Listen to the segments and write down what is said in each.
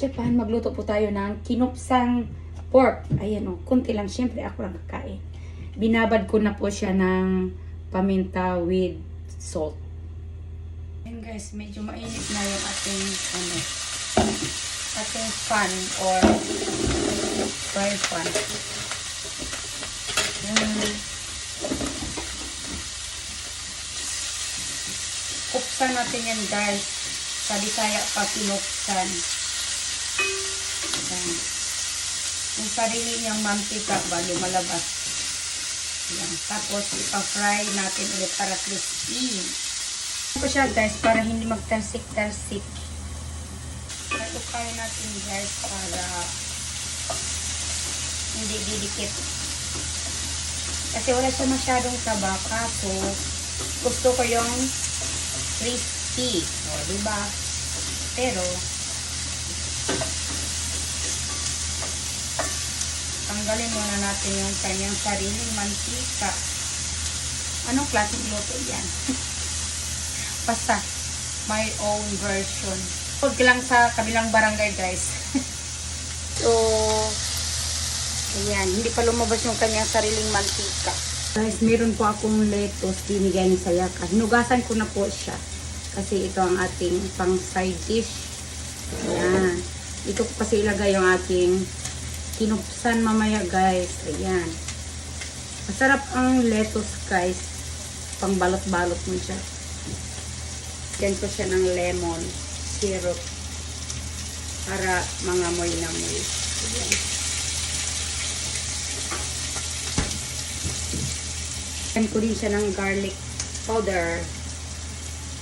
Japan, magluto po tayo ng kinupsang pork. Ayan o, kunti lang. Siyempre, ako lang kakain. Binabad ko na po siya ng paminta with salt. Ayan guys, medyo mainit na yung ating, ano, ating pan or fry pan. Ayan. Kupsan natin yan guys. Sa Bisaya pa kinupsan. Yung sarili niyang mantika ba lumalabas. Ayan. Tapos ipa-fry natin ulit para crispy. Ito siya guys para hindi magtarsik-tarsik. Ito kaya natin guys para hindi didikit. Kasi wala siya masyadong taba kaso gusto ko yung crispy. O, diba? Pero, tanggalin muna natin yung kanyang sariling mantika. Anong klaseng luto yan? Basta, my own version. Huwag lang sa kabilang barangay, guys. so, ayan, hindi pa lumabas yung kanyang sariling mantika. Guys, meron po akong lettuce binigay ni Sayaka. Hinugasan ko na po siya. Kasi ito ang ating pang side dish. Ayan. Ito ko kasi ilagay yung aking kinupsan mamaya guys. Ayan. Masarap ang lettuce guys. Pang balot-balot mo siya. Yan ko siya ng lemon syrup para mga moy na moy. Ayan. Yan ko din siya ng garlic powder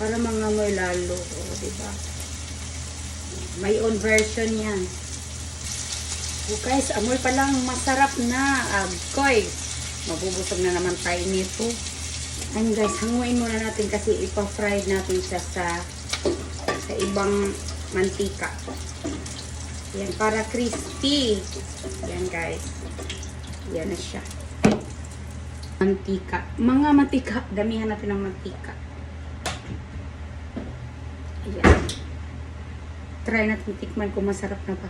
para mga moy lalo. O, diba? May own version yan. O guys, amoy pa lang masarap na. Agkoy. Mabubusog na naman tayo nito. Ayun guys, hanguin muna natin kasi ipa-fry natin siya sa sa ibang mantika. Yan, para crispy. Yan guys. Yan na siya. Mantika. Mga mantika. Damihan natin ng mantika. Ayan. Try natin tikman kung masarap na ba.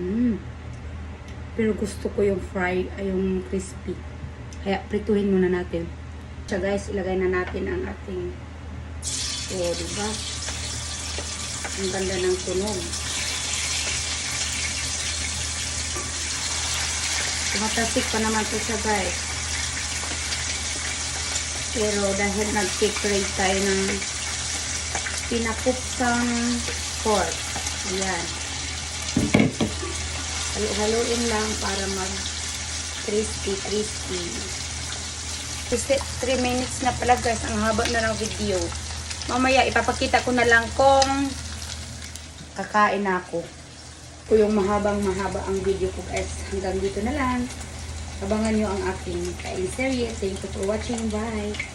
Mm. Pero gusto ko yung ay yung crispy. Kaya prituhin muna natin. So guys, ilagay na natin ang ating oh, di ba? Ang ganda ng tunog. Tumatasik pa naman to siya guys. Pero dahil nag-take tayo ng pinakupsang pork. Ayan. Halo-haloin lang para mag crispy crispy. 3 minutes na pala guys. Ang haba na ng video. Mamaya ipapakita ko na lang kung kakain ako. Kung yung mahabang mahaba ang video ko guys. Hanggang dito na lang. Abangan nyo ang aking kain serye. Thank you for watching. Bye!